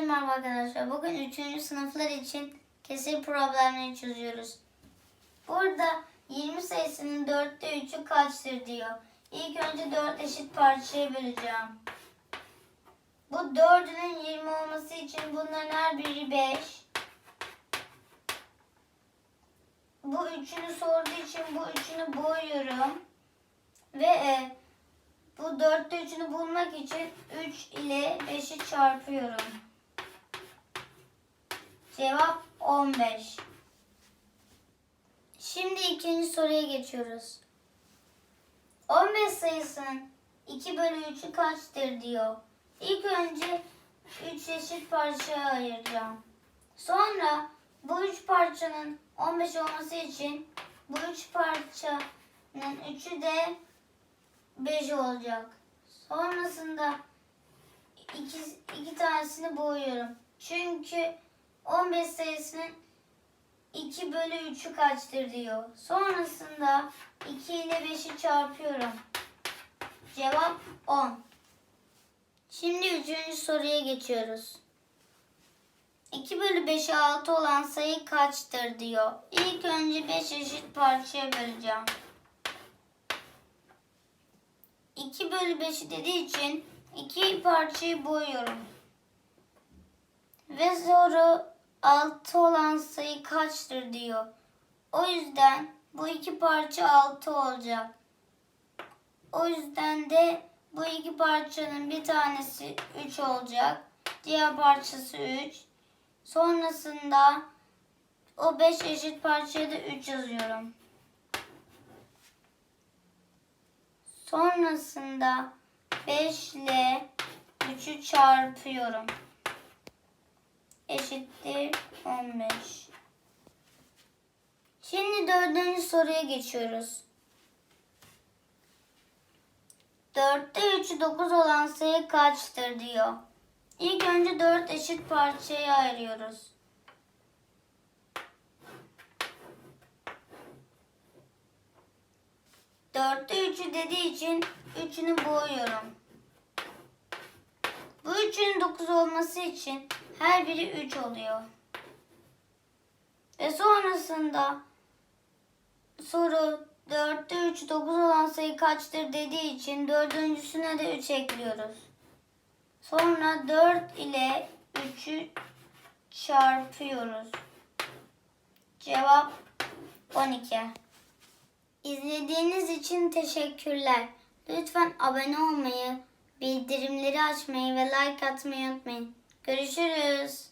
merhaba arkadaşlar. Bugün 3. sınıflar için kesir problemleri çözüyoruz. Burada 20 sayısının 4'te 3'ü kaçtır diyor. İlk önce 4 eşit parçaya böleceğim. Bu 4'ünün 20 olması için bunların her biri 5. Bu üçünü sorduğu için bu üçünü boyuyorum. Ve e, bu 4'te 3'ünü bulmak için 3 ile 5'i çarpıyorum. Cevap 15. Şimdi ikinci soruya geçiyoruz. 15 sayısının 2 bölü 3'ü kaçtır diyor. İlk önce 3 eşit parçaya ayıracağım. Sonra bu 3 parçanın 15 olması için bu 3 parçanın 3'ü de 5 olacak. Sonrasında iki, iki tanesini boyuyorum. Çünkü 15 sayısının 2 bölü 3'ü kaçtır diyor. Sonrasında 2 ile 5'i çarpıyorum. Cevap 10. Şimdi üçüncü soruya geçiyoruz. 2 bölü 5'e 6 olan sayı kaçtır diyor. İlk önce 5 eşit parçaya böleceğim. 2 bölü 5'i dediği için iki parçayı boyuyorum. Ve soru 6 olan sayı kaçtır diyor. O yüzden bu iki parça 6 olacak. O yüzden de bu iki parçanın bir tanesi 3 olacak. Diğer parçası 3. Sonrasında o 5 eşit parçaya da 3 yazıyorum. Sonrasında 5 ile 3'ü çarpıyorum. Eşittir 15. Şimdi dördüncü soruya geçiyoruz. 4'te 3'ü 9 olan sayı kaçtır diyor. İlk önce 4 eşit parçaya ayırıyoruz. Dörtte üçü dediği için üçünü boyuyorum. Bu üçün dokuz olması için her biri üç oluyor. Ve sonrasında soru dörtte üç dokuz olan sayı kaçtır dediği için dördüncüsüne de üç ekliyoruz. Sonra dört ile üçü çarpıyoruz. Cevap 12. İzlediğiniz için teşekkürler. Lütfen abone olmayı, bildirimleri açmayı ve like atmayı unutmayın. Görüşürüz.